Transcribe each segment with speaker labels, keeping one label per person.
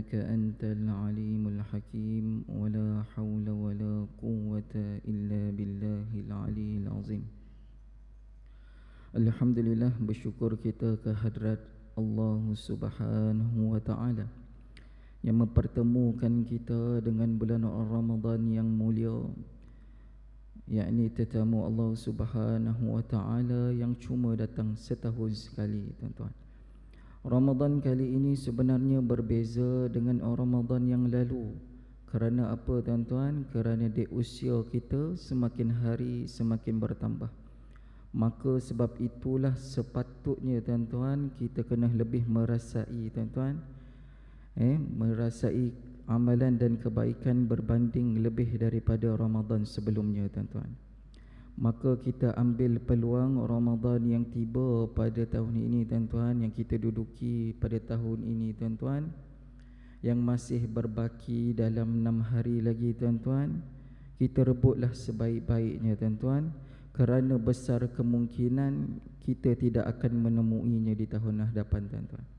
Speaker 1: إنك أنت العليم الحكيم ولا حول ولا قوة إلا بالله العلي العظيم Alhamdulillah bersyukur kita ke hadrat Allah Subhanahu wa taala yang mempertemukan kita dengan bulan Ramadan yang mulia yakni tetamu Allah Subhanahu wa taala yang cuma datang setahun sekali tuan-tuan Ramadan kali ini sebenarnya berbeza dengan Ramadan yang lalu. Kerana apa tuan-tuan? Kerana di usia kita semakin hari semakin bertambah. Maka sebab itulah sepatutnya tuan-tuan kita kena lebih merasai tuan-tuan. Eh, merasai amalan dan kebaikan berbanding lebih daripada Ramadan sebelumnya tuan-tuan maka kita ambil peluang Ramadan yang tiba pada tahun ini tuan-tuan yang kita duduki pada tahun ini tuan-tuan. Yang masih berbaki dalam enam hari lagi tuan-tuan. Kita rebutlah sebaik-baiknya tuan-tuan. Kerana besar kemungkinan kita tidak akan menemuinya di tahun hadapan tuan-tuan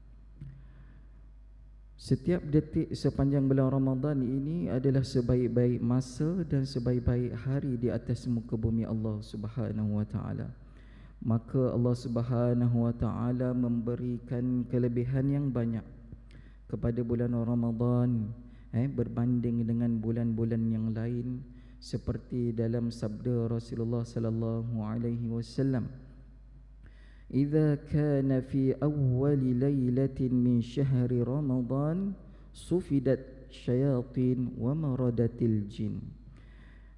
Speaker 1: Setiap detik sepanjang bulan Ramadan ini adalah sebaik-baik masa dan sebaik-baik hari di atas muka bumi Allah Subhanahu wa taala. Maka Allah Subhanahu wa taala memberikan kelebihan yang banyak kepada bulan Ramadan eh berbanding dengan bulan-bulan yang lain seperti dalam sabda Rasulullah sallallahu alaihi wasallam إذا كان في أول ليلة من شهر رمضان صفدت syaitan wa maradatil jin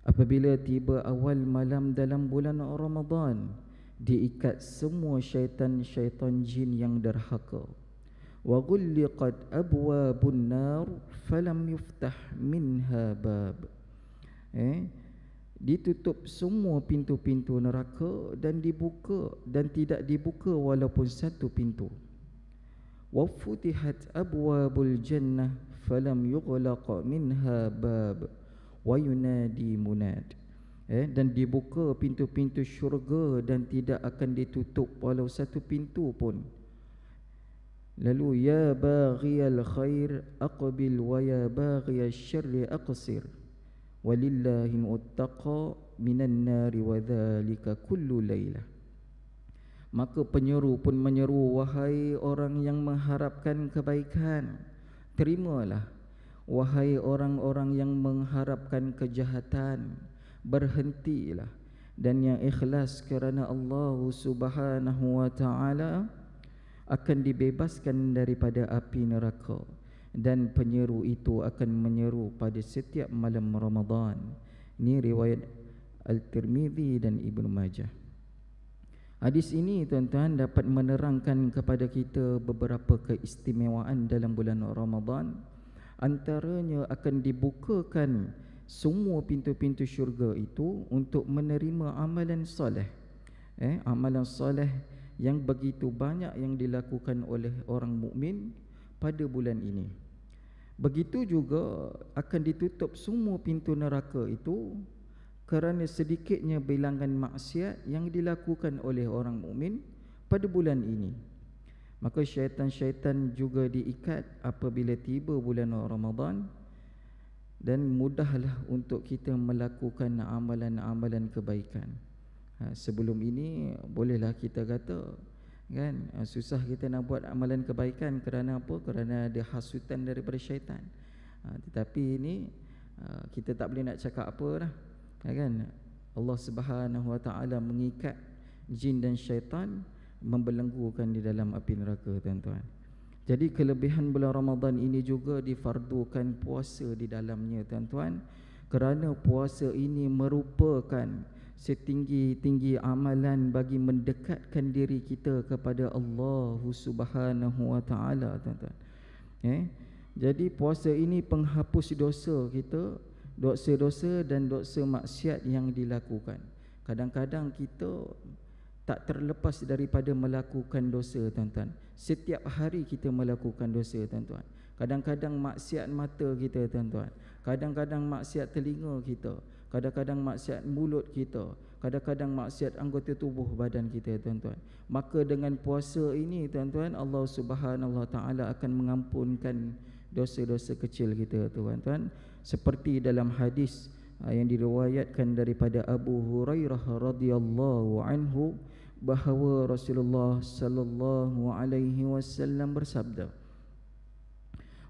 Speaker 1: apabila tiba awal malam dalam bulan Ramadan diikat semua syaitan-syaitan jin yang derhaka wa ghulliqat abwabun nar falam yuftah minha bab eh ditutup semua pintu-pintu neraka dan dibuka dan tidak dibuka walaupun satu pintu. Wa futihat abwabul jannah falam yughlaq minha bab wa yunadi munad. Eh dan dibuka pintu-pintu syurga dan tidak akan ditutup walau satu pintu pun. Lalu ya baghiyal khair aqbil wa ya baghiyal syarri aqsir walillahi muttaqa minan nari wa dhalika kullu layla. Maka penyeru pun menyeru wahai orang yang mengharapkan kebaikan terimalah. Wahai orang-orang yang mengharapkan kejahatan berhentilah. Dan yang ikhlas kerana Allah Subhanahu wa taala akan dibebaskan daripada api neraka dan penyeru itu akan menyeru pada setiap malam Ramadan. Ini riwayat Al-Tirmizi dan Ibnu Majah. Hadis ini tuan-tuan dapat menerangkan kepada kita beberapa keistimewaan dalam bulan Ramadan. Antaranya akan dibukakan semua pintu-pintu syurga itu untuk menerima amalan soleh. Eh, amalan soleh yang begitu banyak yang dilakukan oleh orang mukmin pada bulan ini. Begitu juga akan ditutup semua pintu neraka itu kerana sedikitnya bilangan maksiat yang dilakukan oleh orang mukmin pada bulan ini. Maka syaitan-syaitan juga diikat apabila tiba bulan Ramadan dan mudahlah untuk kita melakukan amalan-amalan kebaikan. Ha, sebelum ini bolehlah kita kata kan? Ah, susah kita nak buat amalan kebaikan kerana apa? Kerana ada hasutan daripada syaitan. Ha, tetapi ini ha, kita tak boleh nak cakap apa dah ha, kan? Allah Subhanahu wa taala mengikat jin dan syaitan membelenggukan di dalam api neraka tuan-tuan. Jadi kelebihan bulan Ramadan ini juga difardukan puasa di dalamnya tuan-tuan. Kerana puasa ini merupakan setinggi-tinggi amalan bagi mendekatkan diri kita kepada Allah Subhanahu wa taala tuan-tuan. Eh? Jadi puasa ini penghapus dosa kita, dosa-dosa dan dosa maksiat yang dilakukan. Kadang-kadang kita tak terlepas daripada melakukan dosa tuan-tuan. Setiap hari kita melakukan dosa tuan-tuan. Kadang-kadang maksiat mata kita tuan-tuan. Kadang-kadang maksiat telinga kita. Kadang-kadang maksiat mulut kita Kadang-kadang maksiat anggota tubuh badan kita tuan-tuan. Maka dengan puasa ini tuan-tuan Allah subhanahu ta'ala akan mengampunkan dosa-dosa kecil kita tuan-tuan. Seperti dalam hadis uh, yang diriwayatkan daripada Abu Hurairah radhiyallahu anhu bahawa Rasulullah sallallahu alaihi wasallam bersabda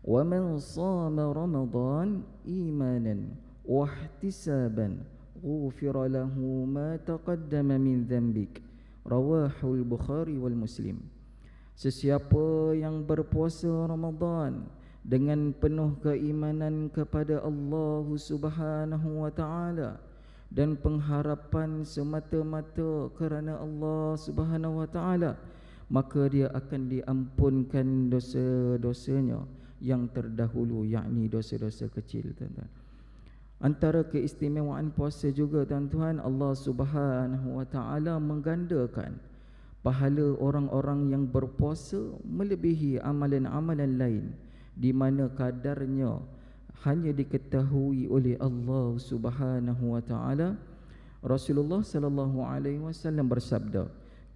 Speaker 1: Wa man sama Ramadan ghufira lahu ma taqaddama min dhanbik rawahul Bukhari wal Muslim Sesiapa yang berpuasa Ramadan dengan penuh keimanan kepada Allah Subhanahu wa taala dan pengharapan semata-mata kerana Allah Subhanahu wa taala maka dia akan diampunkan dosa-dosanya yang terdahulu yakni dosa-dosa kecil tuan-tuan. Antara keistimewaan puasa juga tuan-tuan Allah Subhanahu wa taala menggandakan pahala orang-orang yang berpuasa melebihi amalan-amalan lain di mana kadarnya hanya diketahui oleh Allah Subhanahu wa taala. Rasulullah sallallahu alaihi wasallam bersabda,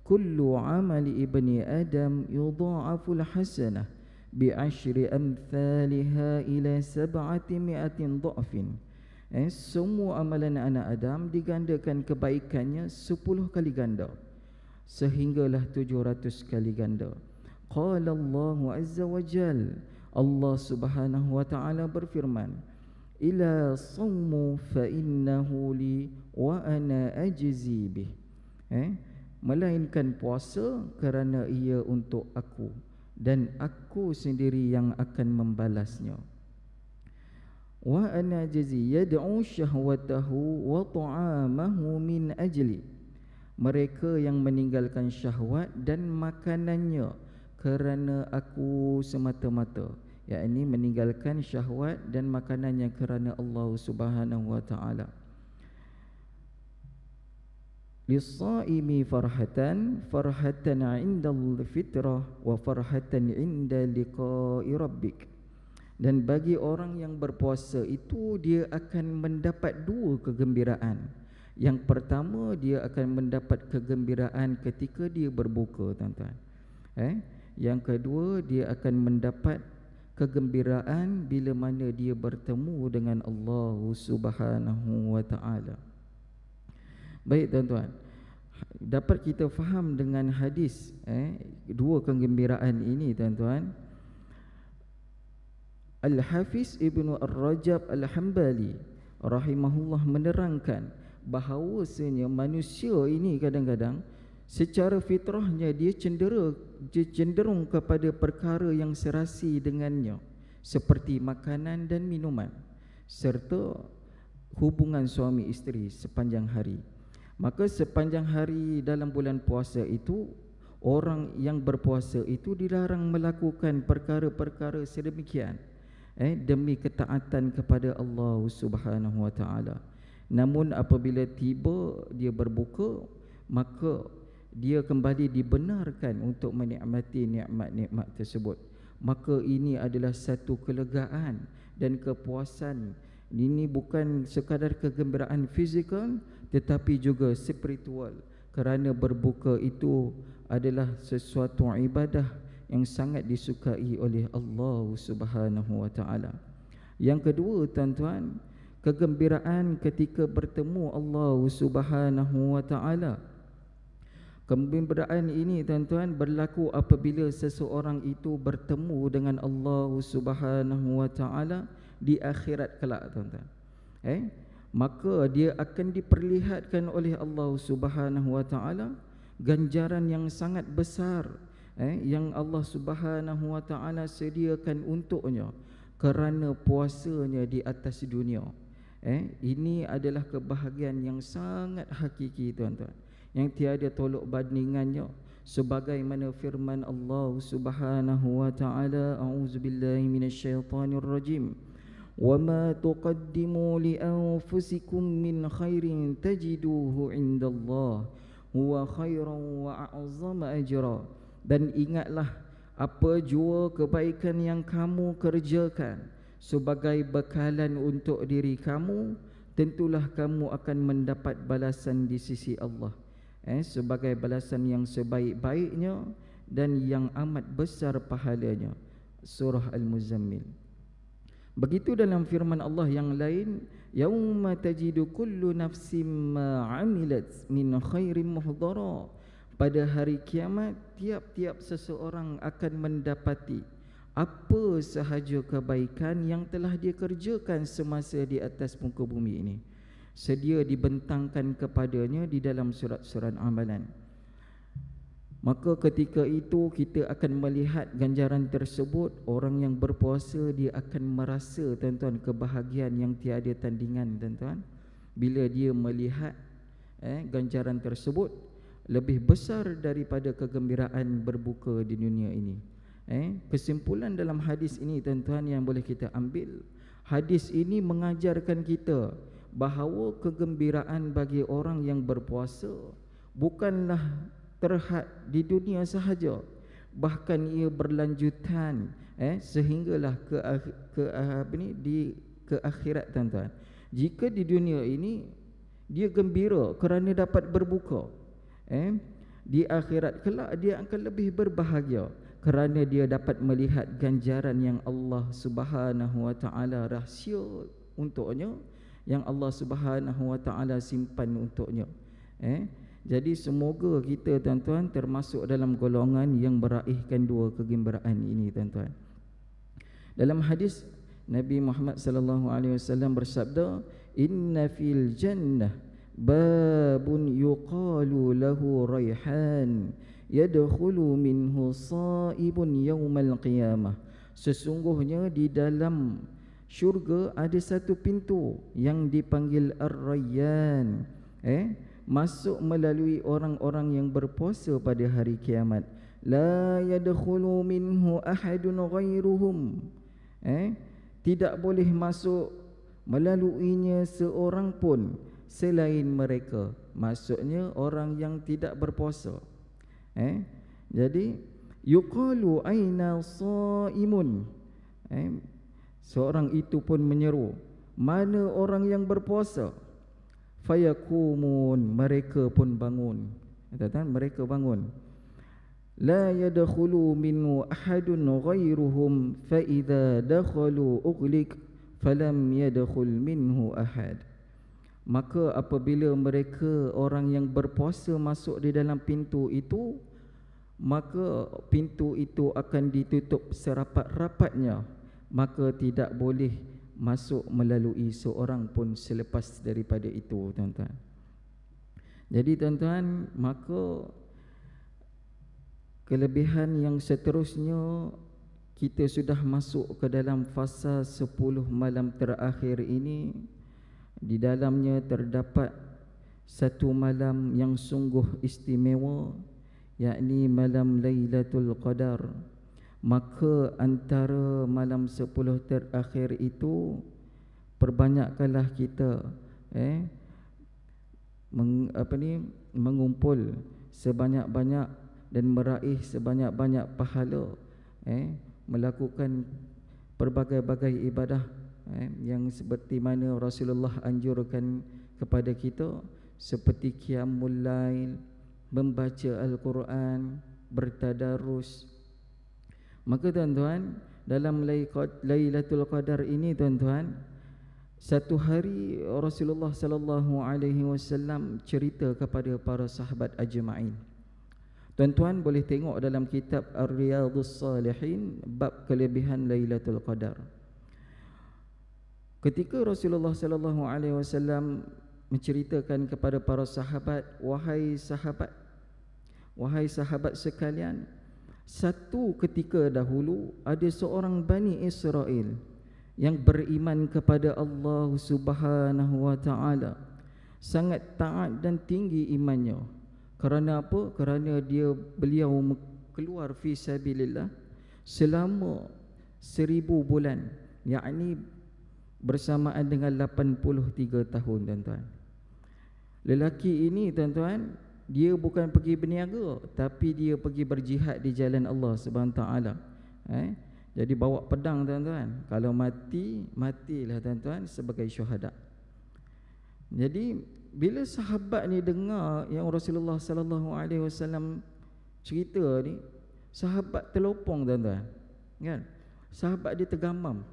Speaker 1: "Kullu amali ibni Adam yudha'afu al-hasanah" bi'ashri amthaliha ila sab'ati mi'atin dha'fin eh, semua amalan anak Adam digandakan kebaikannya 10 kali ganda. Sehinggalah 700 kali ganda. Qala Allah azza wa jal. Allah subhanahu wa ta'ala berfirman ila sawmu fa innahu li wa ana ajzi bih. Eh melainkan puasa kerana ia untuk aku dan aku sendiri yang akan membalasnya wa ana jazi yad'u syahwatahu wa ta'amahu min ajli. Mereka yang meninggalkan syahwat dan makanannya kerana aku semata-mata. Yakni meninggalkan syahwat dan makanannya kerana Allah Subhanahu wa taala. Lisaimi farhatan farhatan 'inda al-fitrah wa farhatan 'inda liqa'i rabbik. Dan bagi orang yang berpuasa itu dia akan mendapat dua kegembiraan. Yang pertama dia akan mendapat kegembiraan ketika dia berbuka tuan-tuan. Eh? Yang kedua dia akan mendapat kegembiraan bila mana dia bertemu dengan Allah Subhanahu wa taala. Baik tuan-tuan Dapat kita faham dengan hadis eh, Dua kegembiraan ini tuan-tuan Al-Hafiz Ibn Ar-Rajab Al-Hambali Rahimahullah menerangkan Bahawasanya manusia ini kadang-kadang Secara fitrahnya dia cendera dia cenderung kepada perkara yang serasi dengannya Seperti makanan dan minuman Serta hubungan suami isteri sepanjang hari. Maka sepanjang hari dalam bulan puasa itu Orang yang berpuasa itu dilarang melakukan perkara-perkara sedemikian eh, Demi ketaatan kepada Allah subhanahu wa ta'ala. Namun apabila tiba dia berbuka Maka dia kembali dibenarkan untuk menikmati nikmat-nikmat tersebut. Maka ini adalah satu kelegaan dan kepuasan. Ini bukan sekadar kegembiraan fizikal tetapi juga spiritual. Kerana berbuka itu adalah sesuatu ibadah yang sangat disukai oleh Allah Subhanahu wa taala. Yang kedua tuan-tuan, kegembiraan ketika bertemu Allah Subhanahu wa taala. Kegembiraan ini tuan-tuan berlaku apabila seseorang itu bertemu dengan Allah Subhanahu wa taala di akhirat kelak tuan-tuan. Eh? maka dia akan diperlihatkan oleh Allah Subhanahu wa taala ganjaran yang sangat besar eh yang Allah Subhanahu wa taala sediakan untuknya kerana puasanya di atas dunia eh ini adalah kebahagiaan yang sangat hakiki tuan-tuan yang tiada tolok bandingannya sebagaimana firman Allah Subhanahu wa taala auzubillahi minasyaitonirrajim rajim وما تقدموا لأنفسكم من خير تجدوه عند الله هو خيرا وأعظم أجرا dan ingatlah apa jua kebaikan yang kamu kerjakan sebagai bekalan untuk diri kamu tentulah kamu akan mendapat balasan di sisi Allah. Eh sebagai balasan yang sebaik-baiknya dan yang amat besar pahalanya. Surah al-muzammil. Begitu dalam firman Allah yang lain, yauma tajidu kullu nafsim ma amilat min khairin muhdara. Pada hari kiamat, tiap-tiap seseorang akan mendapati apa sahaja kebaikan yang telah dia kerjakan semasa di atas muka bumi ini. Sedia dibentangkan kepadanya di dalam surat-surat amalan. Maka ketika itu kita akan melihat ganjaran tersebut orang yang berpuasa dia akan merasa tuan-tuan kebahagiaan yang tiada tandingan tuan-tuan. Bila dia melihat eh ganjaran tersebut lebih besar daripada kegembiraan berbuka di dunia ini. Eh, kesimpulan dalam hadis ini tuan-tuan yang boleh kita ambil Hadis ini mengajarkan kita bahawa kegembiraan bagi orang yang berpuasa Bukanlah terhad di dunia sahaja. Bahkan ia berlanjutan eh, Sehinggalah ke, ke, apa ni, di, ke akhirat tuan-tuan. Jika di dunia ini dia gembira kerana dapat berbuka eh, Di akhirat kelak dia akan lebih berbahagia kerana dia dapat melihat ganjaran yang Allah Subhanahu wa taala rahsia untuknya yang Allah Subhanahu wa taala simpan untuknya. Eh? Jadi semoga kita tuan-tuan termasuk dalam golongan yang meraihkan dua kegembiraan ini tuan-tuan. Dalam hadis Nabi Muhammad sallallahu alaihi wasallam bersabda inna fil jannah babun yuqalu lahu raihan yadkhulu minhu saibun yaumal qiyamah. Sesungguhnya di dalam syurga ada satu pintu yang dipanggil ar-rayyan eh? Masuk melalui orang-orang yang berpuasa pada hari kiamat. La yadkhulu minhu ahadun ghairuhum eh? Tidak boleh masuk melaluinya seorang pun selain mereka maksudnya orang yang tidak berpuasa. Eh jadi yuqalu aina saimun. Eh seorang itu pun menyeru mana orang yang berpuasa? Fayakumun mereka pun bangun. Katakan mereka bangun. La yadkhulu minhu ahadun ghairuhum fa idza dakhalu ughliq falam yadkhul minhu ahad maka apabila mereka orang yang berpuasa masuk di dalam pintu itu maka pintu itu akan ditutup serapat-rapatnya. Maka tidak boleh masuk melalui seorang pun selepas daripada itu tuan-tuan. Jadi tuan-tuan maka kelebihan yang seterusnya kita sudah masuk ke dalam fasa 10 malam terakhir ini di dalamnya terdapat satu malam yang sungguh istimewa yakni malam Lailatul Qadar. Maka antara malam 10 terakhir itu perbanyakkanlah kita eh meng, apa ni mengumpul sebanyak-banyak dan meraih sebanyak-banyak pahala eh melakukan berbagai-bagai ibadah eh, yang seperti mana Rasulullah anjurkan kepada kita seperti qiyamul lail membaca Al-Quran, bertadarus. Maka tuan-tuan, dalam Lailatul Qadar ini tuan-tuan, satu hari Rasulullah sallallahu alaihi wasallam cerita kepada para sahabat ajma'in. Tuan-tuan boleh tengok dalam kitab Ar-Riyadhus Salihin bab kelebihan Lailatul Qadar. Ketika Rasulullah sallallahu alaihi wasallam menceritakan kepada para sahabat wahai sahabat wahai sahabat sekalian satu ketika dahulu ada seorang bani Israel yang beriman kepada Allah Subhanahu wa taala sangat taat dan tinggi imannya. Kerana apa? Kerana dia beliau keluar fi sabilillah selama seribu bulan yakni bersamaan dengan 83 tahun tuan-tuan Lelaki ini tuan-tuan Dia bukan pergi berniaga Tapi dia pergi berjihad di jalan Allah SWT eh? Jadi bawa pedang tuan-tuan Kalau mati, matilah tuan-tuan sebagai syuhada Jadi bila sahabat ni dengar yang Rasulullah sallallahu alaihi wasallam cerita ni, sahabat terlopong tuan-tuan. Kan? Sahabat dia tergamam.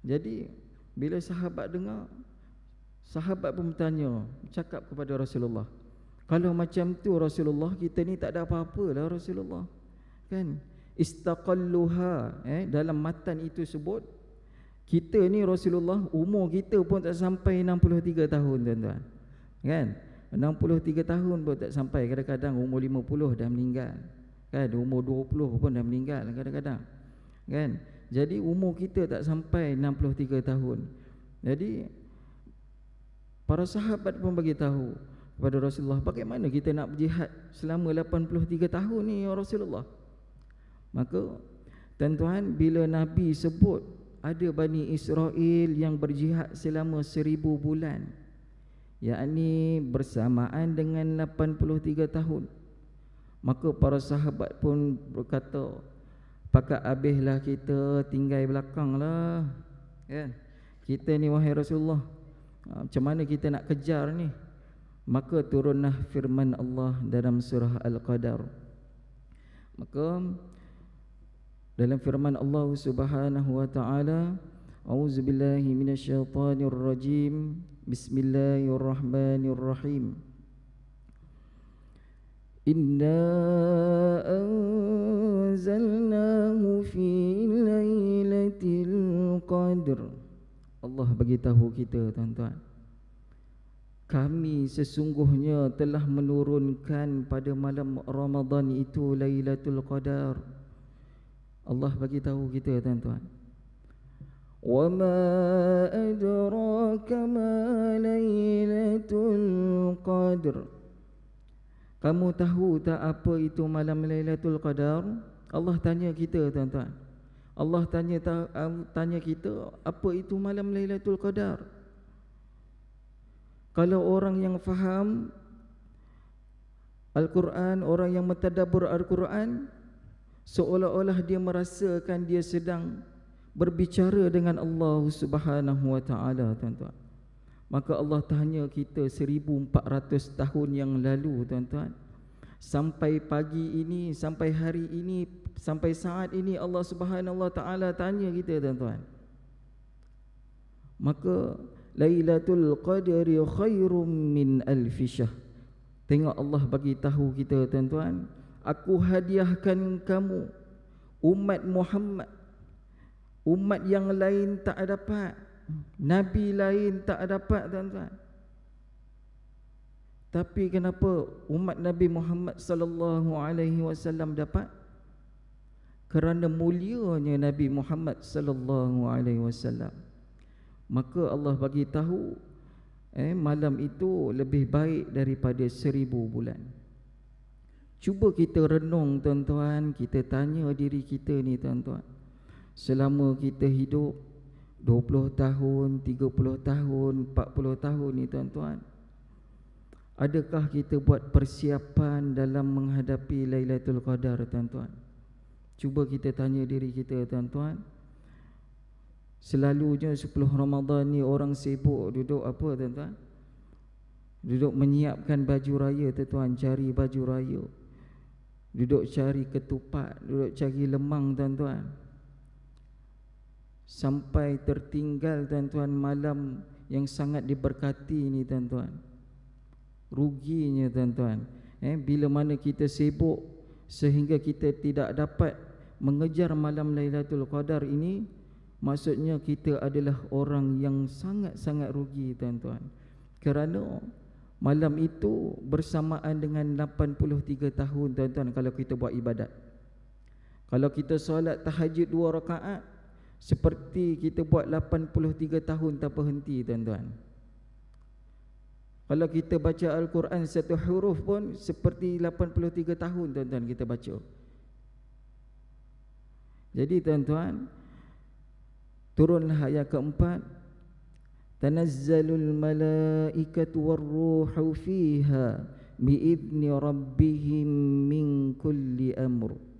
Speaker 1: Jadi bila sahabat dengar sahabat pun bertanya, cakap kepada Rasulullah. Kalau macam tu Rasulullah kita ni tak ada apa-apa lah Rasulullah. Kan? Istaqalluha eh dalam matan itu sebut kita ni Rasulullah umur kita pun tak sampai 63 tahun tuan-tuan. Kan? 63 tahun pun tak sampai kadang-kadang umur 50 dah meninggal kan umur 20 pun dah meninggal kadang-kadang kan jadi umur kita tak sampai 63 tahun. Jadi para sahabat pun bagi tahu kepada Rasulullah bagaimana kita nak berjihad selama 83 tahun ni ya Rasulullah? Maka tuan-tuan bila nabi sebut ada Bani Israel yang berjihad selama seribu bulan yakni bersamaan dengan 83 tahun maka para sahabat pun berkata pakat habislah kita tinggal belakanglah kan? Kita ni wahai Rasulullah ha, macam mana kita nak kejar ni? Maka turunlah firman Allah dalam surah Al-Qadar. Maka dalam firman Allah Subhanahu wa taala auzubillahi minasyaitonirrajim. Bismillahirrahmanirrahim. Inna anzalnahu fi laylatil qadr Allah bagi tahu kita tuan-tuan Kami sesungguhnya telah menurunkan pada malam Ramadan itu Lailatul Qadar Allah bagi tahu kita tuan-tuan وما أدراك ما ليلة القدر Kamu tahu tak apa itu malam Lailatul Qadar? Allah tanya kita tuan-tuan. Allah tanya tanya kita apa itu malam Lailatul Qadar? Kalau orang yang faham Al-Quran, orang yang mentadabbur Al-Quran seolah-olah dia merasakan dia sedang berbicara dengan Allah Subhanahu wa taala tuan-tuan. Maka Allah tanya kita 1400 tahun yang lalu tuan-tuan. Sampai pagi ini, sampai hari ini, sampai saat ini Allah Subhanahu wa taala tanya kita tuan-tuan. Maka Lailatul Qadri khairum min alf syahr. Tengok Allah bagi tahu kita tuan-tuan, aku hadiahkan kamu umat Muhammad Umat yang lain tak dapat Nabi lain tak dapat tuan-tuan Tapi kenapa umat Nabi Muhammad sallallahu alaihi wasallam dapat? Kerana mulianya Nabi Muhammad sallallahu alaihi wasallam. Maka Allah bagi tahu eh malam itu lebih baik daripada seribu bulan. Cuba kita renung tuan-tuan, kita tanya diri kita ni tuan-tuan selama kita hidup 20 tahun, 30 tahun, 40 tahun ni tuan-tuan Adakah kita buat persiapan dalam menghadapi Lailatul Qadar tuan-tuan? Cuba kita tanya diri kita tuan-tuan. Selalunya 10 Ramadan ni orang sibuk duduk apa tuan-tuan? Duduk menyiapkan baju raya tuan-tuan Cari baju raya. Duduk cari ketupat Duduk cari lemang tuan-tuan. Sampai tertinggal tuan-tuan malam yang sangat diberkati ini tuan-tuan. Ruginya tuan-tuan. Eh bila mana kita sibuk sehingga kita tidak dapat mengejar malam Lailatul Qadar ini, maksudnya kita adalah orang yang sangat-sangat rugi tuan-tuan. Kerana malam itu bersamaan dengan 83 tahun tuan-tuan kalau kita buat ibadat. Kalau kita solat tahajud dua rakaat seperti kita buat 83 tahun tanpa henti tuan-tuan Kalau kita baca Al-Quran satu huruf pun Seperti 83 tahun tuan-tuan kita baca. Jadi tuan-tuan Turunlah ayat keempat. Tanazzalul malaikatu warruhu fiha Bi'idni rabbihim min kulli amru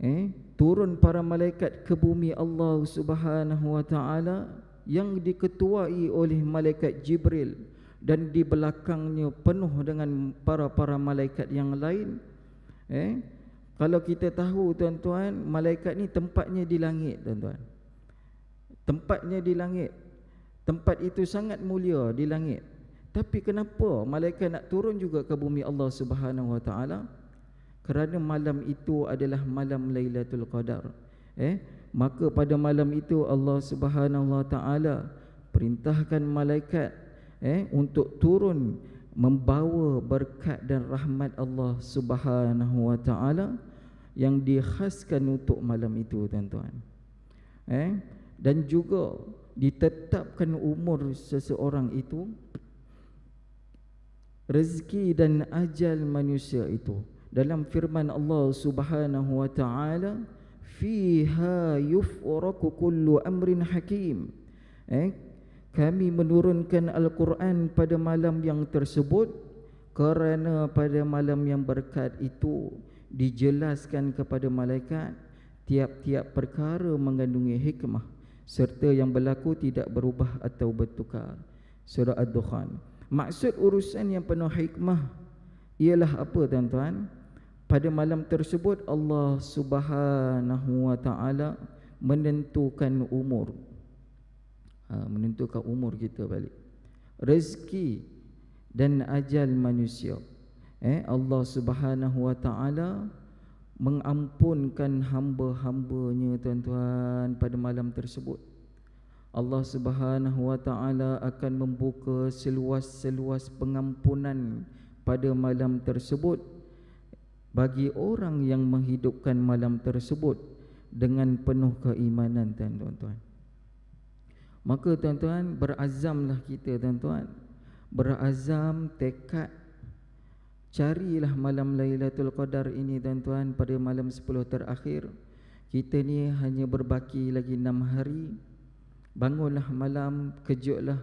Speaker 1: eh turun para malaikat ke bumi Allah Subhanahu wa taala yang diketuai oleh malaikat Jibril dan di belakangnya penuh dengan para-para malaikat yang lain eh? Kalau kita tahu tuan-tuan malaikat ni tempatnya di langit tuan-tuan. Tempatnya di langit. Tempat itu sangat mulia di langit. Tapi kenapa malaikat nak turun juga ke bumi Allah Subhanahu Wa Taala? Kerana malam itu adalah malam Lailatul Qadar eh maka pada malam itu Allah Subhanahu Wa Taala perintahkan malaikat eh untuk turun membawa berkat dan rahmat Allah Subhanahu wa taala yang dikhaskan untuk malam itu tuan-tuan. Eh dan juga ditetapkan umur seseorang itu rezeki dan ajal manusia itu dalam firman Allah Subhanahu wa taala fiha yufraku kullu amrin hakim eh kami menurunkan Al-Quran pada malam yang tersebut kerana pada malam yang berkat itu dijelaskan kepada malaikat tiap-tiap perkara mengandungi hikmah serta yang berlaku tidak berubah atau bertukar. Surah Ad-Dukhan. Maksud urusan yang penuh hikmah ialah apa tuan-tuan? Pada malam tersebut Allah Subhanahu wa taala menentukan umur. Ha, menentukan umur kita balik. Rezeki dan ajal manusia. Eh Allah Subhanahu wa taala mengampunkan hamba-hambanya tuan-tuan pada malam tersebut. Allah Subhanahu wa taala akan membuka seluas-seluas pengampunan pada malam tersebut bagi orang yang menghidupkan malam tersebut dengan penuh keimanan tuan-tuan. Maka tuan-tuan berazamlah kita tuan-tuan. Berazam tekad. Carilah malam Lailatul Qadar ini tuan-tuan pada malam 10 terakhir. Kita ni hanya berbaki lagi 6 hari. Bangunlah malam, kejutlah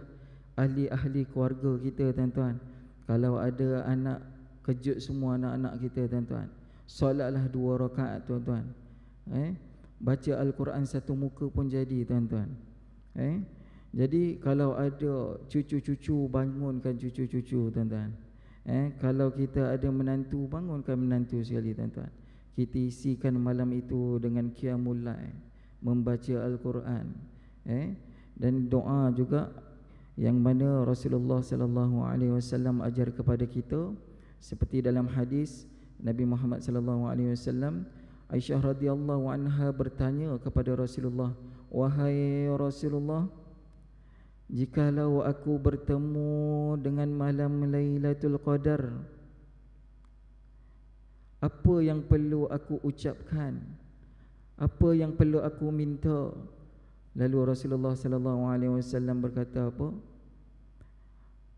Speaker 1: ahli-ahli keluarga kita tuan-tuan. Kalau ada anak, kejut semua anak-anak kita tuan-tuan Solatlah dua rakaat tuan-tuan eh? Baca Al-Quran satu muka pun jadi tuan-tuan Eh? Jadi kalau ada cucu-cucu bangunkan cucu-cucu tuan-tuan. Eh kalau kita ada menantu bangunkan menantu sekali tuan-tuan. Kita isikan malam itu dengan qiyamul lail, membaca al-Quran. Eh dan doa juga yang mana Rasulullah sallallahu alaihi wasallam ajar kepada kita seperti dalam hadis Nabi Muhammad sallallahu alaihi wasallam Aisyah radhiyallahu anha bertanya kepada Rasulullah Wahai Rasulullah Jikalau aku bertemu dengan malam Lailatul Qadar Apa yang perlu aku ucapkan? Apa yang perlu aku minta? Lalu Rasulullah sallallahu alaihi wasallam berkata apa?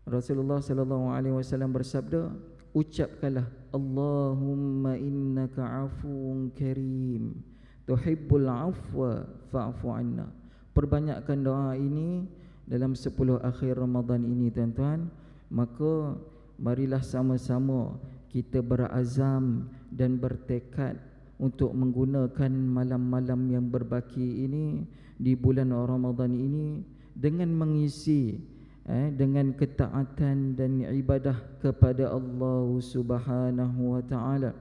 Speaker 1: Rasulullah sallallahu alaihi wasallam bersabda ucapkanlah Allahumma innaka afuwun karim tuhibbul afwa fa'fu anna. Perbanyakkan doa ini dalam 10 akhir Ramadan ini tuan-tuan. Maka marilah sama-sama kita berazam dan bertekad untuk menggunakan malam-malam yang berbaki ini di bulan Ramadan ini dengan mengisi eh, dengan ketaatan dan ibadah kepada Allah Subhanahu wa taala.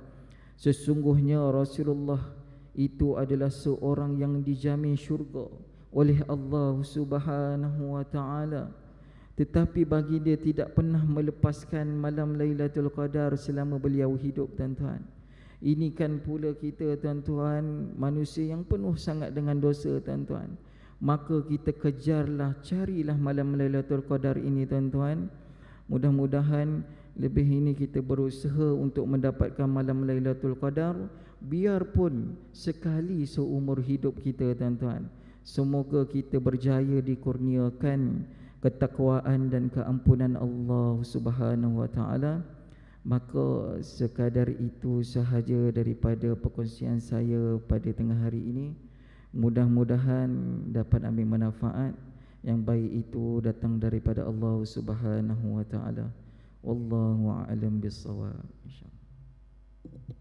Speaker 1: Sesungguhnya Rasulullah itu adalah seorang yang dijamin syurga oleh Allah Subhanahu wa taala. Tetapi bagi dia tidak pernah melepaskan malam Lailatul Qadar selama beliau hidup tuan-tuan. Ini kan pula kita tuan-tuan manusia yang penuh sangat dengan dosa tuan-tuan maka kita kejarlah carilah malam Lailatul Qadar ini tuan-tuan. Mudah-mudahan lebih ini kita berusaha untuk mendapatkan malam Lailatul Qadar biarpun sekali seumur hidup kita tuan-tuan. Semoga kita berjaya dikurniakan ketakwaan dan keampunan Allah Subhanahu wa taala. Maka sekadar itu sahaja daripada perkongsian saya pada tengah hari ini mudah-mudahan dapat ambil manfaat yang baik itu datang daripada Allah Subhanahu wa taala. Wallahu a'lam bissawab. insyaallah